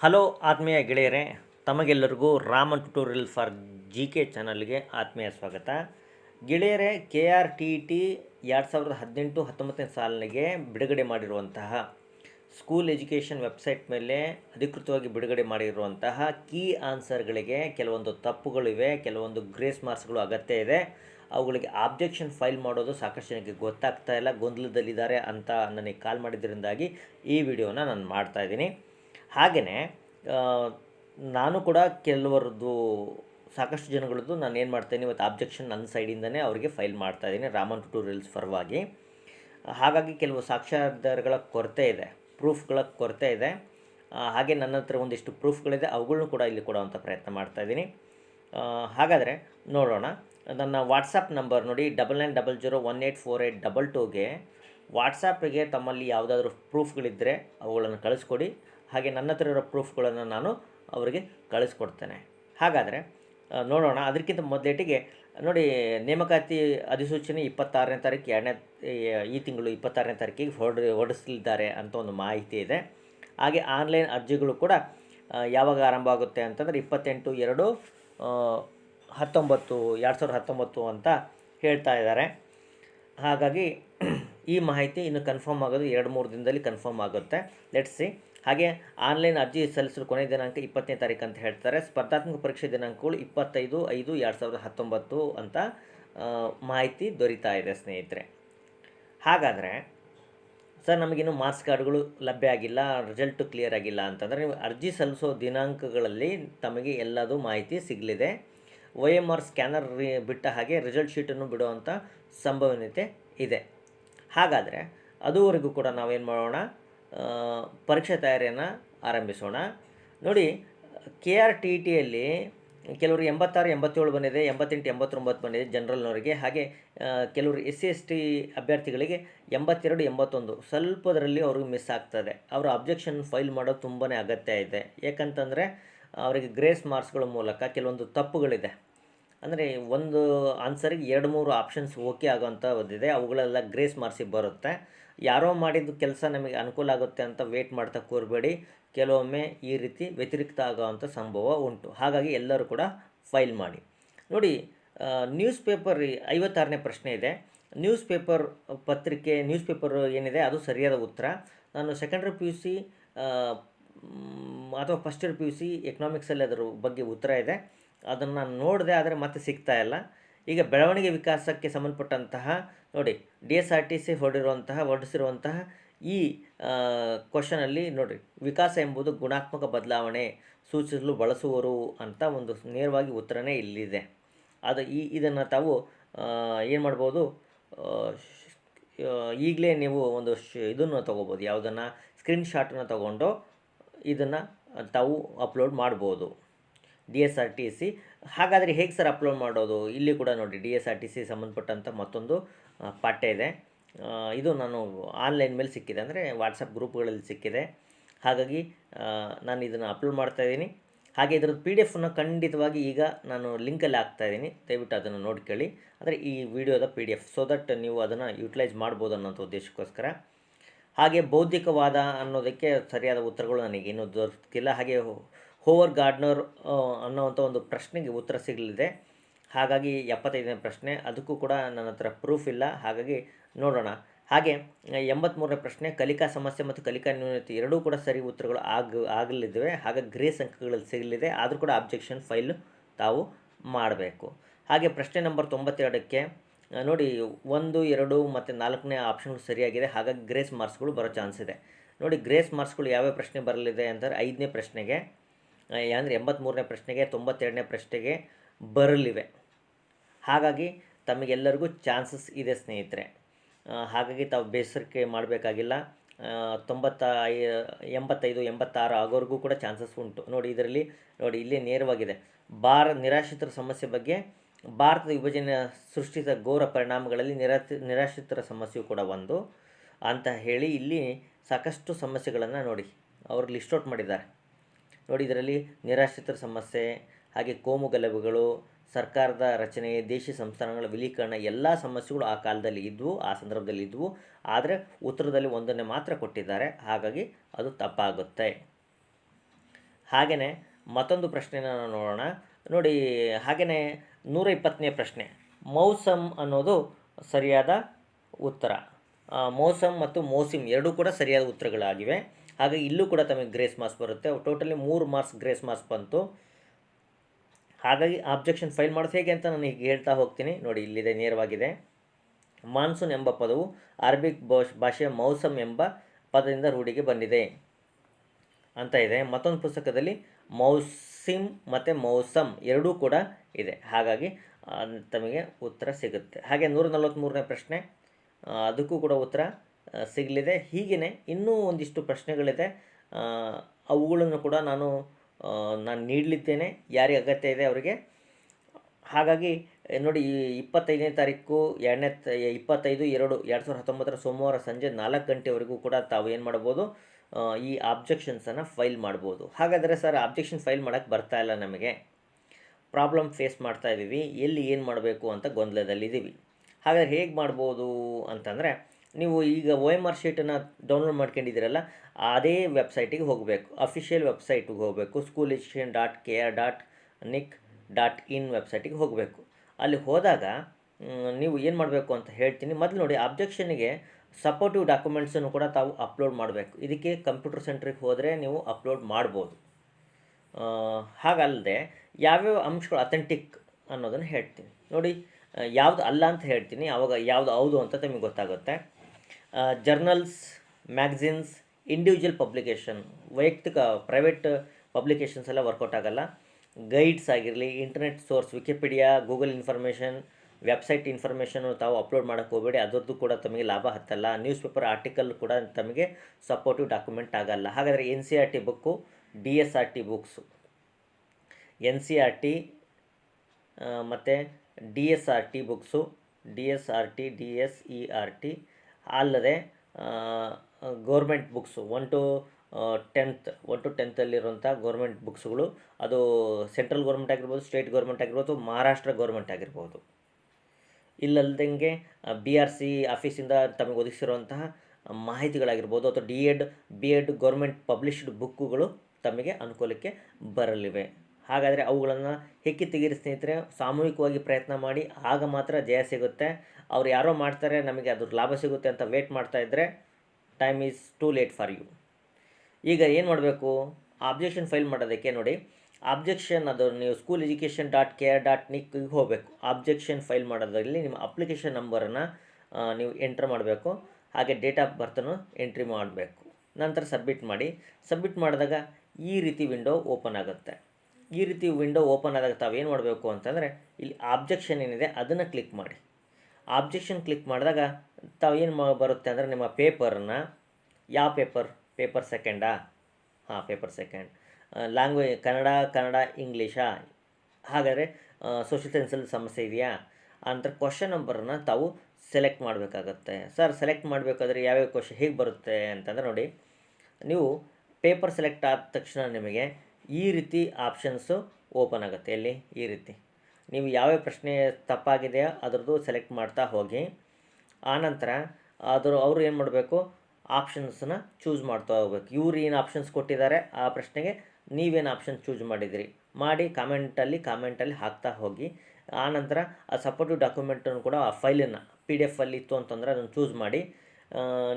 Hello ಆತ್ಮೀಯ ಗೆಳೆಯರೇ, ತಮಗೆಲ್ಲರಿಗೂ Raman tutorial for G K ಚಾನಲ್ಗೆ ಆತ್ಮೀಯ ಸ್ವಾಗತ. ಗೆಳೆಯರೇ ಕೆ ಆರ್ ಟಿ ಟಿ ಎರಡು ಸಾವಿರದ ಹದಿನೆಂಟು ಹತ್ತೊಂಬತ್ತನೇ ಸಾಲಿಗೆ ಬಿಡುಗಡೆ ಮಾಡಿರುವಂತಹ ಸ್ಕೂಲ್ ಎಜುಕೇಷನ್ ವೆಬ್ಸೈಟ್ ಮೇಲೆ ಅಧಿಕೃತವಾಗಿ ಬಿಡುಗಡೆ ಮಾಡಿರುವಂತಹ ಕೀ ಆನ್ಸರ್ಗಳಿಗೆ ಕೆಲವೊಂದು ತಪ್ಪುಗಳಿವೆ ಕೆಲವೊಂದು ಗ್ರೇಸ್ ಮಾರ್ಕ್ಸ್ಗಳು ಅಗತ್ಯ ಇದೆ. ಅವುಗಳಿಗೆ ಆಬ್ಜೆಕ್ಷನ್ ಫೈಲ್ ಮಾಡೋದು ಸಾಕಷ್ಟು ಜನಕ್ಕೆ ಗೊತ್ತಾಗ್ತಾ ಇಲ್ಲ, ಗೊಂದಲದಲ್ಲಿದ್ದಾರೆ ಅಂತ ನನಗೆ ಕಾಲ್ ಮಾಡಿದ್ದರಿಂದಾಗಿ ಈ ವಿಡಿಯೋನ ನಾನು ಮಾಡ್ತಾ ಇದ್ದೀನಿ. ಹಾಗೆಯೇ ನಾನು ಕೂಡ ಕೆಲವರದ್ದು ಸಾಕಷ್ಟು ಜನಗಳದ್ದು ನಾನು ಏನು ಮಾಡ್ತೇನೆ, ಇವತ್ತು ಆಬ್ಜೆಕ್ಷನ್ ನನ್ನ ಸೈಡಿಂದನೇ ಅವರಿಗೆ ಫೈಲ್ ಮಾಡ್ತಾ ಇದ್ದೀನಿ ರಾಮನ್ ಟ್ಯುಟೋರಿಯಲ್ಸ್ ಪರವಾಗಿ. ಹಾಗಾಗಿ ಕೆಲವು ಸಾಕ್ಷ್ಯಾಧಾರಗಳ ಕೊರತೆ ಇದೆ ಪ್ರೂಫ್ಗಳ ಕೊರತೆ ಇದೆ. ಹಾಗೆ ನನ್ನ ಹತ್ರ ಒಂದಿಷ್ಟು ಪ್ರೂಫ್ಗಳಿದೆ ಅವುಗಳನ್ನು ಕೂಡ ಇಲ್ಲಿ ಕೊಡುವಂಥ ಪ್ರಯತ್ನ ಮಾಡ್ತಾ ಇದ್ದೀನಿ. ಹಾಗಾದರೆ ನೋಡೋಣ, ನನ್ನ ವಾಟ್ಸಪ್ ನಂಬರ್ ನೋಡಿ double nine double zero one eight four eight double ಟೂಗೆ ವಾಟ್ಸಪ್ಗೆ ತಮ್ಮಲ್ಲಿ ಯಾವುದಾದ್ರೂ ಪ್ರೂಫ್ಗಳಿದ್ದರೆ ಅವುಗಳನ್ನು ಕಳಿಸ್ಕೊಡಿ. ಹಾಗೆ ನನ್ನ ಹತ್ರ ಇರೋ ಪ್ರೂಫ್ಗಳನ್ನು ನಾನು ಅವರಿಗೆ ಕಳಿಸ್ಕೊಡ್ತೇನೆ. ಹಾಗಾದರೆ ನೋಡೋಣ. ಅದಕ್ಕಿಂತ ಮೊದಲೇಟಿಗೆ, ನೋಡಿ, ನೇಮಕಾತಿ ಅಧಿಸೂಚನೆ ಇಪ್ಪತ್ತಾರನೇ ತಾರೀಕು ಎರಡನೇ, ಈ ತಿಂಗಳು ಇಪ್ಪತ್ತಾರನೇ ತಾರೀಕಿಗೆ ಹೊರಡ, ಹೊರಡಿಸಲಿದ್ದಾರೆ ಅಂತ ಒಂದು ಮಾಹಿತಿ ಇದೆ. ಹಾಗೆ ಆನ್ಲೈನ್ ಅರ್ಜಿಗಳು ಕೂಡ ಯಾವಾಗ ಆರಂಭ ಆಗುತ್ತೆ ಅಂತಂದರೆ ಇಪ್ಪತ್ತೆಂಟು, ಎರಡು ಹತ್ತೊಂಬತ್ತು, ಎರಡು ಸಾವಿರದ ಹತ್ತೊಂಬತ್ತು ಅಂತ ಹೇಳ್ತಾ ಇದ್ದಾರೆ. ಹಾಗಾಗಿ, ಈ ಮಾಹಿತಿ ಇನ್ನು ಕನ್ಫರ್ಮ್ ಆಗೋದು ಎರಡು, ಮೂರು ದಿನದಲ್ಲಿ ಕನ್ಫರ್ಮ್ ಆಗುತ್ತೆ. ಲೆಟ್ಸ್ ಹಾಗೆ ಆನ್ಲೈನ್ ಅರ್ಜಿ ಸಲ್ಲಿಸಲು ಕೊನೆಯ ದಿನಾಂಕ ಇಪ್ಪತ್ತನೇ ತಾರೀಕು ಅಂತ ಹೇಳ್ತಾರೆ. ಸ್ಪರ್ಧಾತ್ಮಕ ಪರೀಕ್ಷೆ ದಿನಾಂಕಗಳು ಇಪ್ಪತ್ತೈದು, ಐದು, ಎರಡು ಸಾವಿರದ ಹತ್ತೊಂಬತ್ತು ಅಂತ ಮಾಹಿತಿ ದೊರೀತಾ ಇದೆ ಸ್ನೇಹಿತರೆ. ಹಾಗಾದರೆ, ಸರ್, ನಮಗಿನ್ನು ಮಾರ್ಕ್ಸ್ ಕಾರ್ಡ್ಗಳು ಲಭ್ಯ ಆಗಿಲ್ಲ, ರಿಸಲ್ಟು ಕ್ಲಿಯರ್ ಆಗಿಲ್ಲ ಅಂತಂದರೆ ನೀವು ಅರ್ಜಿ ಸಲ್ಲಿಸೋ ದಿನಾಂಕಗಳಲ್ಲಿ ತಮಗೆ ಎಲ್ಲದೂ ಮಾಹಿತಿ ಸಿಗಲಿದೆ. ಒ ಎಂ ಆರ್ ಸ್ಕ್ಯಾನರ್ ಬಿಟ್ಟ ಹಾಗೆ ರಿಸಲ್ಟ್ ಶೀಟನ್ನು ಬಿಡುವಂಥ ಸಂಭವನೀಯತೆ ಇದೆ. ಹಾಗಾದರೆ, ಅದುವರೆಗೂ ಕೂಡ ನಾವೇನು ಮಾಡೋಣ? ಪರೀಕ್ಷೆ ತಯಾರಿಯನ್ನು ಆರಂಭಿಸೋಣ. ನೋಡಿ ಕೆ ಆರ್ ಟಿ ಟಿಯಲ್ಲಿ ಕೆಲವರು ಎಂಬತ್ತಾರು, ಎಂಬತ್ತೇಳು ಬಂದಿದೆ, ಎಂಬತ್ತೆಂಟು, ಎಂಬತ್ತೊಂಬತ್ತು ಬಂದಿದೆ ಜನರಲ್ನವರಿಗೆ. ಹಾಗೆ ಕೆಲವರು ಎಸ್ ಸಿ, ಎಸ್ ಟಿ ಅಭ್ಯರ್ಥಿಗಳಿಗೆ ಎಂಬತ್ತೆರಡು, ಎಂಬತ್ತೊಂದು ಸ್ವಲ್ಪದರಲ್ಲಿ ಅವ್ರಿಗೆ ಮಿಸ್ ಆಗ್ತದೆ. ಅವರ ಅಬ್ಜೆಕ್ಷನ್ ಫೈಲ್ ಮಾಡೋದು ತುಂಬಾ ಅಗತ್ಯ ಇದೆ. ಯಾಕಂತಂದರೆ, ಅವರಿಗೆ ಗ್ರೇಸ್ ಮಾರ್ಕ್ಸ್ಗಳ ಮೂಲಕ ಕೆಲವೊಂದು ತಪ್ಪುಗಳಿದೆ. ಅಂದರೆ, ಒಂದು ಆನ್ಸರಿಗೆ ಎರಡು, ಮೂರು ಆಪ್ಷನ್ಸ್ ಓಕೆ ಆಗೋವಂಥ ಒಂದಿದೆ ಅವುಗಳೆಲ್ಲ ಗ್ರೇಸ್ ಮಾರ್ಕ್ಸಿಗೆ ಬರುತ್ತೆ. ಯಾರೋ ಮಾಡಿದ ಕೆಲಸ ನಮಗೆ ಅನುಕೂಲ ಆಗುತ್ತೆ ಅಂತ ವೇಟ್ ಮಾಡ್ತಾ ಕೂರಬೇಡಿ. ಕೆಲವೊಮ್ಮೆ ಈ ರೀತಿ ವ್ಯತಿರಿಕ್ತ ಆಗೋವಂಥ ಸಂಭವ ಉಂಟು. ಹಾಗಾಗಿ ಎಲ್ಲರೂ ಕೂಡ ಫೈಲ್ ಮಾಡಿ. ನೋಡಿ ನ್ಯೂಸ್ ಪೇಪರ್ ಐವತ್ತಾರನೇ ಪ್ರಶ್ನೆ ಇದೆ. ನ್ಯೂಸ್ ಪೇಪರ್ ಪತ್ರಿಕೆ ನ್ಯೂಸ್ ಪೇಪರ್ ಏನಿದೆ ಅದು ಸರಿಯಾದ ಉತ್ತರ. ನಾನು ಸೆಕೆಂಡ್ರಿ ಪಿ ಯು ಸಿ ಅಥವಾ first year P U C ಎಕನಾಮಿಕ್ಸಲ್ಲಿ ಅದರ ಬಗ್ಗೆ ಉತ್ತರ ಇದೆ. ಅದನ್ನು ನಾನು ನೋಡಿದೆ ಆದರೆ ಮತ್ತೆ ಸಿಗ್ತಾ ಇಲ್ಲ. ಈಗ ಬೆಳವಣಿಗೆ ವಿಕಾಸಕ್ಕೆ ಸಂಬಂಧಪಟ್ಟಂತಹ ನೋಡಿ D S R T C ಹೊರಡಿರುವಂತಹ, ಹೊರಡಿಸಿರುವಂತಹ ಈ ಕ್ವಶನಲ್ಲಿ ನೋಡಿರಿ, ವಿಕಾಸ ಎಂಬುದು ಗುಣಾತ್ಮಕ ಬದಲಾವಣೆ ಸೂಚಿಸಲು ಬಳಸುವರು ಅಂತ ಒಂದು ನೇರವಾಗಿ ಉತ್ತರನೇ ಇಲ್ಲಿದೆ. ಅದು ಈ, ಇದನ್ನು ತಾವು ಏನು ಮಾಡ್ಬೋದು ಈಗಲೇ ನೀವು ಒಂದು ಶ್, ಇದನ್ನು ತೊಗೋಬೋದು, ಯಾವುದನ್ನು ಸ್ಕ್ರೀನ್ ಶಾಟನ್ನು ತೊಗೊಂಡು ಇದನ್ನು ತಾವು ಅಪ್ಲೋಡ್ ಮಾಡ್ಬೋದು. D S R T C ಹಾಗಾದರೆ ಹೇಗೆ ಸರ್ ಅಪ್ಲೋಡ್ ಮಾಡೋದು? ಇಲ್ಲಿ ಕೂಡ ನೋಡಿ D S R T C ಸಂಬಂಧಪಟ್ಟಂಥ ಮತ್ತೊಂದು ಪಾಠ ಇದೆ. ಇದು ನಾನು ಆನ್ಲೈನ್ ಮೇಲೆ ಸಿಕ್ಕಿದೆ ಅಂದರೆ ವಾಟ್ಸಪ್ ಗ್ರೂಪ್ಗಳಲ್ಲಿ ಸಿಕ್ಕಿದೆ. ಹಾಗಾಗಿ ನಾನು ಇದನ್ನು ಅಪ್ಲೋಡ್ ಮಾಡ್ತಾ ಇದ್ದೀನಿ. ಹಾಗೆ ಇದರದ್ದು ಪಿ ಡಿ ಎಫನ್ನು ಖಂಡಿತವಾಗಿ ಈಗ ನಾನು ಲಿಂಕಲ್ಲಿ ಹಾಕ್ತಾಯಿದ್ದೀನಿ ದಯವಿಟ್ಟು ಅದನ್ನು ನೋಡ್ಕೊಳ್ಳಿ ಅಂದರೆ ಈ ವಿಡಿಯೋದ P D F so that ನೀವು ಅದನ್ನು ಯೂಟಿಲೈಸ್ ಮಾಡ್ಬೋದು ಅನ್ನೋಂಥ ಉದ್ದೇಶಕ್ಕೋಸ್ಕರ. ಹಾಗೆ ಬೌದ್ಧಿಕವಾದ ಅನ್ನೋದಕ್ಕೆ ಸರಿಯಾದ ಉತ್ತರಗಳು ನನಗೆ ಇನ್ನೂ ದೊರಕಿಲ್ಲ. ಹಾಗೆ ಹೋವರ್ ಗಾರ್ಡ್ನರ್ ಅನ್ನೋವಂಥ ಒಂದು ಪ್ರಶ್ನೆಗೆ ಉತ್ತರ ಸಿಗಲಿದೆ. ಹಾಗಾಗಿ ಎಪ್ಪತ್ತೈದನೇ ಪ್ರಶ್ನೆ, ಅದಕ್ಕೂ ಕೂಡ ನನ್ನ ಹತ್ರ ಪ್ರೂಫ್ ಇಲ್ಲ. ಹಾಗಾಗಿ ನೋಡೋಣ. ಹಾಗೆ ಎಂಬತ್ತ್ಮೂರನೇ ಪ್ರಶ್ನೆ, ಕಲಿಕಾ ಸಮಸ್ಯೆ ಮತ್ತು ಕಲಿಕಾ ನ್ಯೂನತೆ ಎರಡೂ ಕೂಡ ಸರಿ ಉತ್ತರಗಳು ಆಗ, ಆಗಲಿದ್ದಾವೆ. ಹಾಗಾಗಿ ಗ್ರೇಸ್ ಅಂಕಗಳಲ್ಲಿ ಸಿಗಲಿದೆ. ಆದರೂ ಕೂಡ ಅಬ್ಜೆಕ್ಷನ್ ಫೈಲ್ ತಾವು ಮಾಡಬೇಕು. ಹಾಗೆ ಪ್ರಶ್ನೆ ನಂಬರ್ ತೊಂಬತ್ತೆರಡಕ್ಕೆ ನೋಡಿ, ಒಂದು, ಎರಡು ಮತ್ತು ನಾಲ್ಕನೇ ಆಪ್ಷನ್ಗಳು ಸರಿಯಾಗಿದೆ. ಹಾಗಾಗಿ ಗ್ರೇಸ್ ಮಾರ್ಕ್ಸ್ಗಳು ಬರೋ ಚಾನ್ಸ್ ಇದೆ. ನೋಡಿ ಗ್ರೇಸ್ ಮಾರ್ಕ್ಸ್ಗಳು ಯಾವ್ಯಾವ ಪ್ರಶ್ನೆ ಬರಲಿದೆ ಅಂತಂದರೆ ಐದನೇ ಪ್ರಶ್ನೆಗೆ ಅಂದರೆ ಎಂಬತ್ತ್ಮೂರನೇ ಪ್ರಶ್ನೆಗೆ, ತೊಂಬತ್ತೆರಡನೇ ಪ್ರಶ್ನೆಗೆ ಬರಲಿವೆ. ಹಾಗಾಗಿ ತಮಗೆಲ್ಲರಿಗೂ ಚಾನ್ಸಸ್ ಇದೆ ಸ್ನೇಹಿತರೆ. ಹಾಗಾಗಿ ತಾವು ಬೇಸರಿಕೆ ಮಾಡಬೇಕಾಗಿಲ್ಲ. ತೊಂಬತ್ತ ಎಂಬತ್ತೈದು, ಎಂಬತ್ತಾರು ಆಗೋರಿಗೂ ಕೂಡ ಚಾನ್ಸಸ್ ಉಂಟು. ನೋಡಿ, ಇದರಲ್ಲಿ ನೋಡಿ, ಇಲ್ಲಿ ನೇರವಾಗಿದೆ. ಭಾರ, ನಿರಾಶ್ರಿತರ ಸಮಸ್ಯೆ ಬಗ್ಗೆ ಭಾರತದ ವಿಭಜನೆ ಸೃಷ್ಟಿಸಿದ ಘೋರ ಪರಿಣಾಮಗಳಲ್ಲಿ ನಿರಾ ನಿರಾಶ್ರಿತರ ಸಮಸ್ಯೆಯು ಕೂಡ ಒಂದು. ಅಂತ ಹೇಳಿ ಇಲ್ಲಿ ಸಾಕಷ್ಟು ಸಮಸ್ಯೆಗಳನ್ನು ನೋಡಿ, ಅವರು ಲಿಸ್ಟ್ ಔಟ್ ಮಾಡಿದ್ದಾರೆ. ನೋಡಿ, ಇದರಲ್ಲಿ ನಿರಾಶ್ರಿತರ ಸಮಸ್ಯೆ, ಹಾಗೆ ಕೋಮು ಗಲಭೆಗಳು, ಸರ್ಕಾರದ ರಚನೆ ದೇಶಿ ಸಂಸ್ಥಾನಗಳ ವಿಲೀಕರಣ, ಎಲ್ಲ ಸಮಸ್ಯೆಗಳು ಆ ಕಾಲದಲ್ಲಿ ಇದ್ವು, ಆ ಸಂದರ್ಭದಲ್ಲಿ ಇದ್ವು. ಆದರೆ ಉತ್ತರದಲ್ಲಿ ಒಂದನ್ನೇ ಮಾತ್ರ ಕೊಟ್ಟಿದ್ದಾರೆ. ಹಾಗಾಗಿ ಅದು ತಪ್ಪಾಗುತ್ತೆ. ಹಾಗೆಯೇ ಮತ್ತೊಂದು ಪ್ರಶ್ನೆನ ನೋಡೋಣ. ನೋಡಿ, ಹಾಗೆಯೇ ನೂರ ಇಪ್ಪತ್ತನೇ ಪ್ರಶ್ನೆ. ಮೌಸಮ್ ಅನ್ನೋದು ಸರಿಯಾದ ಉತ್ತರ. ಮೌಸಮ್ ಮತ್ತು ಮೌಸಿಮ್ ಎರಡೂ ಕೂಡ ಸರಿಯಾದ ಉತ್ತರಗಳಾಗಿವೆ. ಹಾಗೆ ಇಲ್ಲೂ ಕೂಡ ತಮಗೆ ಗ್ರೇಸ್ ಮಾರ್ಕ್ಸ್ ಬರುತ್ತೆ. ಟೋಟಲಿ ಮೂರು ಮಾರ್ಕ್ಸ್ ಗ್ರೇಸ್ ಮಾರ್ಕ್ಸ್ ಬಂತು. ಹಾಗಾಗಿ ಆಬ್ಜೆಕ್ಷನ್ ಫೈಲ್ ಮಾಡೋದು ಹೇಗೆ ಅಂತ ನಾನು ಈಗ ಹೇಳ್ತಾ ಹೋಗ್ತೀನಿ. ನೋಡಿ, ಇಲ್ಲಿದೆ, ನೇರವಾಗಿದೆ. ಮಾನ್ಸೂನ್ ಎಂಬ ಪದವು ಅರಬಿಕ್ ಭಾಷೆ, ಭಾಷೆಯ ಮೌಸಮ್ ಎಂಬ ಪದದಿಂದ ರೂಢಿಗೆ ಬಂದಿದೆ ಅಂತ ಇದೆ. ಮತ್ತೊಂದು ಪುಸ್ತಕದಲ್ಲಿ ಮೌಸಿಮ್ ಮತ್ತು ಮೌಸಮ್ ಎರಡೂ ಕೂಡ ಇದೆ. ಹಾಗಾಗಿ ತಮಗೆ ಉತ್ತರ ಸಿಗುತ್ತೆ. ಹಾಗೆ ನೂರ ನಲವತ್ತ್ಮೂರನೇ ಪ್ರಶ್ನೆ ಅದಕ್ಕೂ ಕೂಡ ಉತ್ತರ. ಸಿಗಲಿದೆ. ಹೀಗೆಯೇ ಇನ್ನೂ ಒಂದಿಷ್ಟು ಪ್ರಶ್ನೆಗಳಿದೆ. ಅವುಗಳನ್ನು ಕೂಡ ನಾನು ನಾನು ನೀಡಲಿದ್ದೇನೆ. ಯಾರಿಗೆ ಅಗತ್ಯ ಇದೆ ಅವರಿಗೆ. ಹಾಗಾಗಿ ನೋಡಿ, ಈ ಇಪ್ಪತ್ತೈದನೇ ತಾರೀಕು, ಎರಡನೇ ಇಪ್ಪತ್ತೈದು, ಎರಡು ಎರಡು ಸಾವಿರದ ಹತ್ತೊಂಬತ್ತರ ಸೋಮವಾರ ಸಂಜೆ ನಾಲ್ಕು ಗಂಟೆವರೆಗೂ ಕೂಡ ತಾವು ಏನು ಮಾಡ್ಬೋದು ಈ ಆಬ್ಜೆಕ್ಷನ್ಸನ್ನು ಫೈಲ್ ಮಾಡ್ಬೋದು. ಹಾಗಾದರೆ ಸರ್, ಆಬ್ಜೆಕ್ಷನ್ ಫೈಲ್ ಮಾಡೋಕ್ಕೆ ಬರ್ತಾ ಇಲ್ಲ ನಮಗೆ. ಪ್ರಾಬ್ಲಮ್ ಫೇಸ್ ಮಾಡ್ತಾ ಇದ್ದೀವಿ. ಎಲ್ಲಿ ಏನು ಮಾಡಬೇಕು ಅಂತ ಗೊಂದಲದಲ್ಲಿದ್ದೀವಿ. ಹಾಗಾದ್ರೆ ಹೇಗೆ ಮಾಡ್ಬೋದು ಅಂತಂದರೆ ನೀವು ಈಗ ಒ ಎಂ ಆರ್ ಶೀಟನ್ನು ಡೌನ್ಲೋಡ್ ಮಾಡ್ಕೊಂಡಿದ್ದೀರಲ್ಲ, ಅದೇ ವೆಬ್ಸೈಟಿಗೆ ಹೋಗಬೇಕು. ಅಫಿಷಿಯಲ್ ವೆಬ್ಸೈಟಿಗೆ ಹೋಗಬೇಕು. School education dot K R dot nic dot in ವೆಬ್ಸೈಟಿಗೆ ಹೋಗಬೇಕು. ಅಲ್ಲಿ ಹೋದಾಗ ನೀವು ಏನು ಮಾಡಬೇಕು ಅಂತ ಹೇಳ್ತೀನಿ. ಮೊದಲು ನೋಡಿ ಅಬ್ಜೆಕ್ಷನ್ಗೆ ಸಪೋರ್ಟಿವ್ ಡಾಕ್ಯುಮೆಂಟ್ಸನ್ನು ಕೂಡ ತಾವು ಅಪ್ಲೋಡ್ ಮಾಡಬೇಕು. ಇದಕ್ಕೆ ಕಂಪ್ಯೂಟರ್ ಸೆಂಟ್ರಿಗೆ ಹೋದರೆ ನೀವು ಅಪ್ಲೋಡ್ ಮಾಡ್ಬೋದು. ಹಾಗಲ್ಲದೆ ಯಾವ್ಯಾವ ಅಂಶಗಳು ಅಥೆಂಟಿಕ್ ಅನ್ನೋದನ್ನು ಹೇಳ್ತೀನಿ. ನೋಡಿ ಯಾವುದು ಅಲ್ಲ ಅಂತ ಹೇಳ್ತೀನಿ. ಆವಾಗ ಯಾವುದು ಹೌದು ಅಂತ ನಿಮಗೆ ಗೊತ್ತಾಗುತ್ತೆ. ಜರ್ನಲ್ಸ್ ಮ್ಯಾಗ್ಝಿನ್ಸ್ ಇಂಡಿವಿಜುವಲ್ ಪಬ್ಲಿಕೇಶನ್ ವೈಯಕ್ತಿಕ ಪ್ರೈವೇಟ್ ಪಬ್ಲಿಕೇಶನ್ಸ್ ಎಲ್ಲ ವರ್ಕೌಟ್ ಆಗಲ್ಲ. ಗೈಡ್ಸ್ ಆಗಿರಲಿ internet source Wikipedia Google information website information ತಾವು ಅಪ್ಲೋಡ್ ಮಾಡೋಕ್ಕೆ ಹೋಗಬೇಡಿ. ಅದರದ್ದು ಕೂಡ ತಮಗೆ ಲಾಭ ಹತ್ತಲ್ಲ. ನ್ಯೂಸ್ ಪೇಪರ್ ಆರ್ಟಿಕಲ್ ಕೂಡ ತಮಗೆ ಸಪೋರ್ಟಿವ್ ಡಾಕ್ಯುಮೆಂಟ್ ಆಗಲ್ಲ. ಹಾಗಾದರೆ N C R T book D S R T books N C R T ಮತ್ತು D S R T books D S R T D S E R T ಅಲ್ಲದೆ government books one to tenth one to ಟೆಂತಲ್ಲಿರುವಂಥ government ಬುಕ್ಸ್ಗಳು ಅದು central government ಆಗಿರ್ಬೋದು state government ಆಗಿರ್ಬೋದು Maharashtra government ಆಗಿರ್ಬೋದು. ಇಲ್ಲಲ್ದಂಗೆ B R C ಆಫೀಸಿಂದ ತಮಗೆ ಒದಗಿಸಿರುವಂತಹ ಮಾಹಿತಿಗಳಾಗಿರ್ಬೋದು, ಅಥವಾ D Ed B Ed government published ಬುಕ್ಕುಗಳು ತಮಗೆ ಅನುಕೂಲಕ್ಕೆ ಬರಲಿವೆ. ಹಾಗಾದರೆ ಅವುಗಳನ್ನು ಹೆಕ್ಕಿ ತೆಗೀರಿ ಸ್ನೇಹಿತರೆ, ಸಾಮೂಹಿಕವಾಗಿ ಪ್ರಯತ್ನ ಮಾಡಿ, ಆಗ ಮಾತ್ರ ಜಯ ಸಿಗುತ್ತೆ. ಅವ್ರು ಯಾರೋ ಮಾಡ್ತಾರೆ, ನಮಗೆ ಅದ್ರ ಲಾಭ ಸಿಗುತ್ತೆ ಅಂತ ವೇಟ್ ಮಾಡ್ತಾ ಇದ್ದರೆ time is too late for you ಈಗ ಏನು ಮಾಡಬೇಕು? ಆಬ್ಜೆಕ್ಷನ್ ಫೈಲ್ ಮಾಡೋದಕ್ಕೆ ನೋಡಿ. ಆಬ್ಜೆಕ್ಷನ್ ಅದು ನೀವು school education dot KAR dot ನಿಕ್ಗೆ ಹೋಗಬೇಕು. ಆಬ್ಜೆಕ್ಷನ್ ಫೈಲ್ ಮಾಡೋದ್ರಲ್ಲಿ ನಿಮ್ಮ ಅಪ್ಲಿಕೇಶನ್ ನಂಬರನ್ನು ನೀವು ಎಂಟ್ರ್ ಮಾಡಬೇಕು. ಹಾಗೆ ಡೇಟ್ ಆಫ್ ಬರ್ತನ್ನು ಎಂಟ್ರಿ ಮಾಡಬೇಕು. ನಂತರ ಸಬ್ಮಿಟ್ ಮಾಡಿ. ಸಬ್ಮಿಟ್ ಮಾಡಿದಾಗ ಈ ರೀತಿ ವಿಂಡೋ ಓಪನ್ ಆಗುತ್ತೆ. ಈ ರೀತಿ ವಿಂಡೋ ಓಪನ್ ಆದಾಗ ತಾವೇನು ಮಾಡಬೇಕು ಅಂತಂದರೆ, ಇಲ್ಲಿ ಆಬ್ಜೆಕ್ಷನ್ ಏನಿದೆ ಅದನ್ನು ಕ್ಲಿಕ್ ಮಾಡಿ. ಆಬ್ಜೆಕ್ಷನ್ ಕ್ಲಿಕ್ ಮಾಡಿದಾಗ ತಾವು ಏನು ಬರುತ್ತೆ ಅಂದರೆ ನಿಮ್ಮ ಪೇಪರ್ನ ಯಾವ ಪೇಪರ್ ಪೇಪರ್ ಸೆಕೆಂಡಾ ಹಾಂ paper second language Kannada Kannada ಇಂಗ್ಲೀಷಾ ಹಾಗಾದರೆ ಸೋಷಿಯಲ್ ಸೈನ್ಸಲ್ಲಿ ಸಮಸ್ಯೆ ಇದೆಯಾ? ಅಂತ ಕ್ವಶನ್ ನಂಬರನ್ನು ತಾವು ಸೆಲೆಕ್ಟ್ ಮಾಡಬೇಕಾಗತ್ತೆ. ಸರ್ ಸೆಲೆಕ್ಟ್ ಮಾಡಬೇಕಾದ್ರೆ ಯಾವ್ಯಾವ ಕ್ವಶನ್ ಹೇಗೆ ಬರುತ್ತೆ ಅಂತಂದರೆ ನೋಡಿ, ನೀವು ಪೇಪರ್ ಸೆಲೆಕ್ಟ್ ಆದ ತಕ್ಷಣ ನಿಮಗೆ ಈ ರೀತಿ ಆಪ್ಷನ್ಸು ಓಪನ್ ಆಗುತ್ತೆ. ಎಲ್ಲಿ? ಈ ರೀತಿ. ನೀವು ಯಾವ್ಯಾವ ಪ್ರಶ್ನೆ ತಪ್ಪಾಗಿದೆಯೋ ಅದರದ್ದು ಸೆಲೆಕ್ಟ್ ಮಾಡ್ತಾ ಹೋಗಿ. ಆನಂತರ ಅದರ ಅವರು ಏನು ಮಾಡಬೇಕು? ಆಪ್ಷನ್ಸನ್ನ ಚೂಸ್ ಮಾಡ್ತಾ ಹೋಗ್ಬೇಕು. ಇವ್ರು ಏನು ಆಪ್ಷನ್ಸ್ ಕೊಟ್ಟಿದ್ದಾರೆ ಆ ಪ್ರಶ್ನೆಗೆ ನೀವೇನು ಆಪ್ಷನ್ ಚೂಸ್ ಮಾಡಿದಿರಿ? ಮಾಡಿ ಕಾಮೆಂಟಲ್ಲಿ ಕಾಮೆಂಟಲ್ಲಿ ಹಾಕ್ತಾ ಹೋಗಿ. ಆನಂತರ ಆ ಸಪೋರ್ಟಿವ್ ಡಾಕ್ಯುಮೆಂಟನ್ನು ಕೂಡ ಆ ಫೈಲನ್ನು ಪಿ ಡಿ ಎಫಲ್ಲಿ ಇತ್ತು ಅಂತಂದರೆ ಅದನ್ನು ಚೂಸ್ ಮಾಡಿ.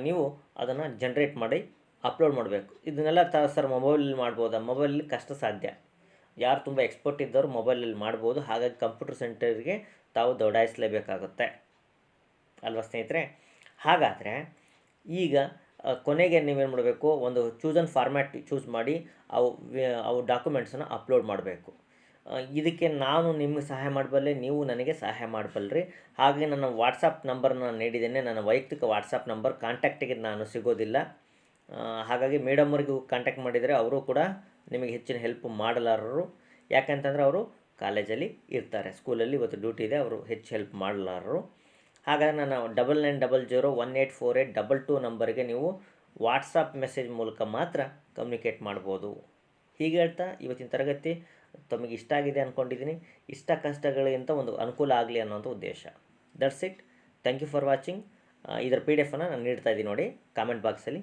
ನೀವು ಅದನ್ನು ಜನ್ರೇಟ್ ಮಾಡಿ ಅಪ್ಲೋಡ್ ಮಾಡಬೇಕು. ಇದನ್ನೆಲ್ಲ ತ ಸರ್ ಮೊಬೈಲಲ್ಲಿ ಮಾಡ್ಬೋದಾ? ಮೊಬೈಲಲ್ಲಿ ಕಷ್ಟ ಸಾಧ್ಯ. ಯಾರು ತುಂಬ ಎಕ್ಸ್ಪರ್ಟ್ ಇದ್ದವರು ಮೊಬೈಲಲ್ಲಿ ಮಾಡ್ಬೋದು. ಹಾಗಾಗಿ ಕಂಪ್ಯೂಟರ್ ಸೆಂಟರ್ಗೆ ತಾವು ದೌಡಾಯಿಸಲೇಬೇಕಾಗುತ್ತೆ. ಅಲ್ವಾ ಸ್ನೇಹಿತರೆ? ಹಾಗಾದರೆ ಈಗ ಕೊನೆಗೆ ನೀವೇನು ಮಾಡಬೇಕು? ಒಂದು ಚೂಸನ್ ಫಾರ್ಮ್ಯಾಟ್ ಚೂಸ್ ಮಾಡಿ ಅವು ಅವು ಡಾಕ್ಯುಮೆಂಟ್ಸನ್ನು ಅಪ್ಲೋಡ್ ಮಾಡಬೇಕು. ಇದಕ್ಕೆ ನಾನು ನಿಮಗೆ ಸಹಾಯ ಮಾಡಬಲ್ಲೆ, ನೀವು ನನಗೆ ಸಹಾಯ ಮಾಡಬಲ್ಲರಿ ಹಾಗೆ ನನ್ನ ವಾಟ್ಸಪ್ ನಂಬರ್ನ ನೀಡಿದ್ದೇನೆ. ನನ್ನ ವೈಯಕ್ತಿಕ ವಾಟ್ಸಪ್ ನಂಬರ್ ಕಾಂಟ್ಯಾಕ್ಟಿಗೆ ನಾನು ಸಿಗೋದಿಲ್ಲ. ಹಾಗಾಗಿ ಮೇಡಮ್ ಅವ್ರಿಗೂ ಕಾಂಟ್ಯಾಕ್ಟ್ ಮಾಡಿದರೆ ಅವರು ಕೂಡ ನಿಮಗೆ ಹೆಚ್ಚಿನ ಹೆಲ್ಪ್ ಮಾಡಲಾರರು. ಯಾಕಂತಂದರೆ ಅವರು ಕಾಲೇಜಲ್ಲಿ ಇರ್ತಾರೆ. ಸ್ಕೂಲಲ್ಲಿ ಇವತ್ತು ಡ್ಯೂಟಿ ಇದೆ, ಅವರು ಹೆಚ್ಚು ಹೆಲ್ಪ್ ಮಾಡಲಾರರು. ಹಾಗಾಗಿ ನಾನು double nine double zero one eight four eight double two ನಂಬರ್ಗೆ ನೀವು ವಾಟ್ಸಪ್ ಮೆಸೇಜ್ ಮೂಲಕ ಮಾತ್ರ ಕಮ್ಯುನಿಕೇಟ್ ಮಾಡ್ಬೋದು. ಹೀಗೆ ಹೇಳ್ತಾ ಇವತ್ತಿನ ತರಗತಿ ತಮಗೆ ಇಷ್ಟ ಆಗಿದೆ ಅಂದ್ಕೊಂಡಿದ್ದೀನಿ ಇಷ್ಟ ಕಷ್ಟಗಳಿಗಿಂತ ಒಂದು ಅನುಕೂಲ ಆಗಲಿ ಅನ್ನೋಂಥ ಉದ್ದೇಶ. That's it thank you for watching ಇದರ ಪಿ ಡಿ ಎಫನ್ನು ನಾನು ನೀಡ್ತಾ ಇದ್ದೀನಿ ನೋಡಿ. ಕಾಮೆಂಟ್ ಬಾಕ್ಸಲ್ಲಿ